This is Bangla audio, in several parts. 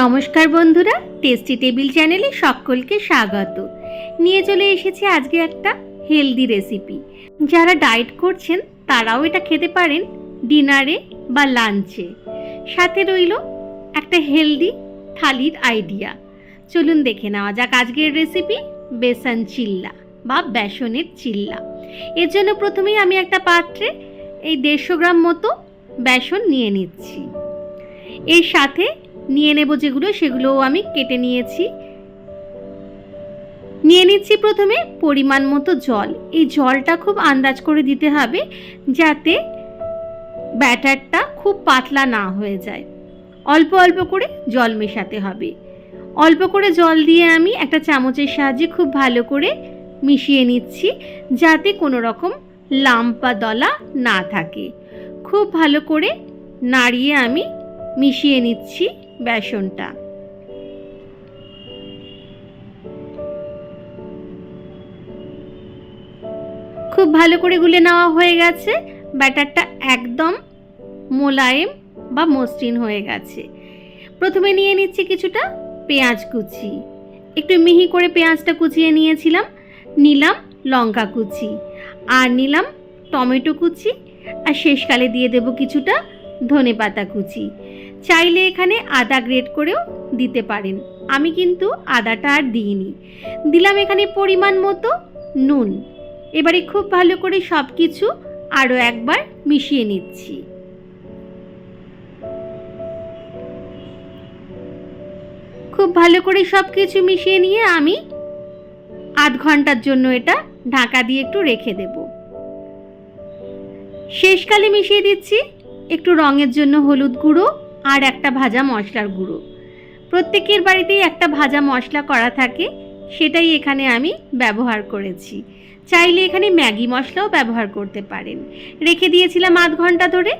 নমস্কার বন্ধুরা টেস্টি টেবিল চ্যানেলে সকলকে স্বাগত। নিয়ে চলে এসেছি আজকে একটা হেলদি রেসিপি যারা ডায়েট করছেন, তারাও এটা খেতে পারেন ডিনারে বা লাঞ্চে সাথে রইল একটা হেলদি থালির আইডিয়া চলুন দেখে নেওয়া যাক আজকের রেসিপি বেসন চিল্লা বা বেসনের চিল্লা। এর জন্য প্রথমেই আমি একটা পাত্রে এই দেড়শো গ্রাম মতো বেসন নিয়ে নিচ্ছি। এর সাথে নিয়ে নেব যেগুলো, সেগুলোও আমি কেটে নিয়েছি। নিয়ে নিচ্ছি প্রথমে পরিমাণ মতো জল। এই জলটা খুব আন্দাজ করে দিতে হবে যাতে ব্যাটারটা খুব পাতলা না হয়ে যায়। অল্প অল্প করে জল মেশাতে হবে। অল্প করে জল দিয়ে আমি একটা চামচের সাহায্যে খুব ভালো করে মিশিয়ে নিচ্ছি যাতে কোনো রকম লাম্প দলা না থাকে। খুব ভালো করে নাড়িয়ে আমি মিশিয়ে নিচ্ছি। বেসনটা। খুব ভালো করে গুলে নেওয়া হয়ে গেছে। ব্যাটারটা একদম মোলায়েম বা মসৃণ হয়ে গেছে। প্রথমে নিয়ে নিচ্ছি কিছুটা পেঁয়াজ কুচি। একটু মিহি করে পেঁয়াজটা কুচিয়ে নিয়েছিলাম। নিলাম লঙ্কা কুচি। আর নিলাম টমেটো কুচি। আর শেষকালে দিয়ে দেব কিছুটা ধনে পাতা কুচি। চাইলে এখানে আদা গ্রেট করেও দিতে পারেন। আমি কিন্তু আদাটা আর দিইনি। দিলাম এখানে পরিমাণ মতো নুন। এবারে খুব ভালো করে সব কিছু আরও একবার মিশিয়ে নিচ্ছি। খুব ভালো করে সব কিছু মিশিয়ে নিয়ে আমি আধ ঘণ্টার জন্য এটা ঢাকা দিয়ে একটু রেখে দেব। শেষকালে মিশিয়ে দিচ্ছি। একটু রঙের জন্য হলুদ গুঁড়ো আর একটা ভাজা মশলার গুঁড়ো। প্রত্যেকের বাড়িতেই একটা ভাজা মশলা করা থাকে, সেটাই এখানে আমি ব্যবহার করেছি। চাইলে এখানে ম্যাগি মশলাও ব্যবহার করতে পারেন। রেখে দিয়েছিলাম আধ ঘণ্টা ধরে।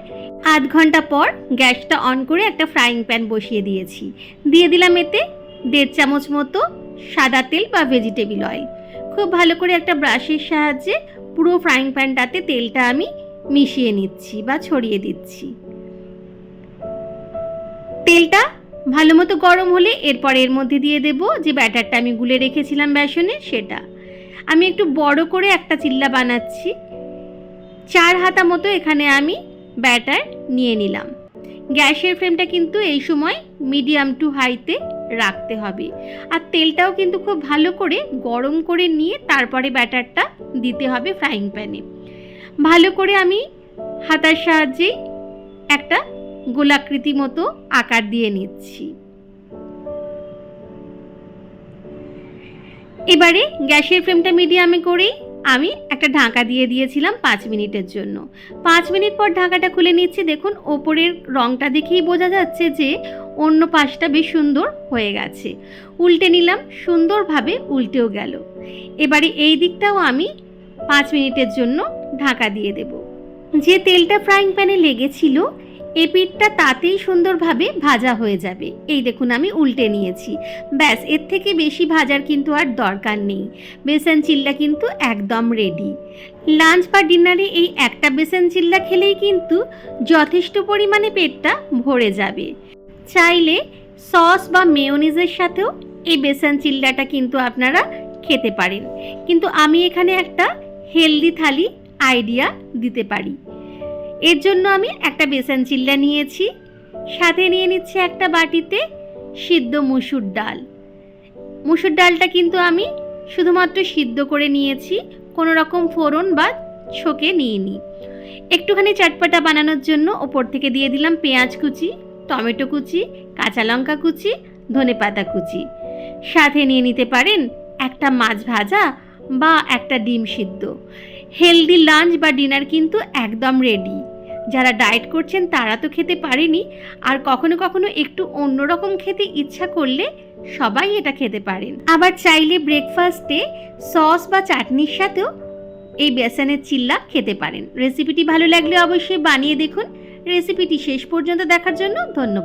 আধ ঘণ্টা পর গ্যাসটা অন করে একটা ফ্রাইং প্যান বসিয়ে দিয়েছি। দিয়ে দিলাম এতে দেড় চামচ মতো সাদা তেল বা ভেজিটেবিল অয়েল। খুব ভালো করে একটা ব্রাশের সাহায্যে পুরো ফ্রাইং প্যানটাতে তেলটা আমি মিশিয়ে নিচ্ছি বা ছড়িয়ে দিচ্ছি। তেলটা ভালো মতো গরম হলে এরপর এর মধ্যে দিয়ে দেব যে ব্যাটারটা আমি গুলে রেখেছিলাম বেসনে, সেটা। আমি একটু বড় করে একটা চিল্লা বানাচ্ছি। চার হাতা মতো এখানে আমি ব্যাটার নিয়ে নিলাম। গ্যাসের ফ্লেমটা কিন্তু এই সময় মিডিয়াম টু হাইতে রাখতে হবে। আর তেলটাও কিন্তু খুব ভালো করে গরম করে নিয়ে তারপরে ব্যাটারটা দিতে হবে ফ্রাইং প্যানে। ভালো করে আমি হাতার সাহায্যেই একটা গোলাকৃতি মতো আকার দিয়ে নিচ্ছি। এবারে গ্যাসের ফ্লেমটা মিডিয়ামে করেই আমি একটা ঢাকা দিয়ে দিয়েছিলাম পাঁচ মিনিটের জন্য। পাঁচ মিনিট পর ঢাকাটা খুলে নিচ্ছি। দেখুন, ওপরের রঙটা দেখেই বোঝা যাচ্ছে যে অন্য পাশটা বেশ সুন্দর হয়ে গেছে। উল্টে নিলাম, সুন্দরভাবে উল্টেও গেল। এবারে এই দিকটাও আমি পাঁচ মিনিটের জন্য ঢাকা দিয়ে দেব। যে তেলটা ফ্রাইং প্যানে লেগেছিল এই পিঠটা তাতেই সুন্দরভাবে ভাজা হয়ে যাবে। এই দেখুন, আমি উল্টে নিয়েছি। ব্যাস, এর থেকে বেশি ভাজার কিন্তু আর দরকার নেই। বেসন চিল্লা কিন্তু একদম রেডি লাঞ্চ বা ডিনারে এই একটা বেসন চিল্লা খেলেই কিন্তু যথেষ্ট পরিমাণে পেটটা ভরে যাবে। চাইলে সস বা মেয়োনিজের সাথেও এই বেসন চিল্লাটা কিন্তু আপনারা খেতে পারেন। কিন্তু আমি এখানে একটা হেলদি থালি আইডিয়া দিতে পারি। এর জন্য আমি একটা বেসন চিল্লা নিয়েছি। সাথে নিয়ে নিচ্ছে একটা বাটিতে সিদ্ধ মুসুর ডাল। মুসুর ডালটা কিন্তু আমি শুধুমাত্র সিদ্ধ করে নিয়েছি, কোনো রকম ফোড়ন বা ছোকে নিইনি। একটুখানি চটপটা বানানোর জন্য ওপর থেকে দিয়ে দিলাম পেঁয়াজ কুচি, টমেটো কুচি, কাঁচা লঙ্কা কুচি, ধনে পাতা কুচি। সাথে নিয়ে নিতে পারেন একটা মাছ ভাজা বা একটা ডিম সিদ্ধ। হেলদি লাঞ্চ বা ডিনার কিন্তু একদম রেডি। যারা ডায়েট করছেন তারা তো খেতে পারেনি। আর কখনো কখনো একটু অন্যরকম খেতে ইচ্ছা করলে সবাই এটা খেতে পারেন। আবার চাইলে ব্রেকফাস্টে সস বা চাটনির সাথেও এই বেসনের চিল্লা খেতে পারেন। রেসিপিটি ভালো লাগলে অবশ্যই বানিয়ে দেখুন। রেসিপিটি শেষ পর্যন্ত দেখার জন্য ধন্যবাদ।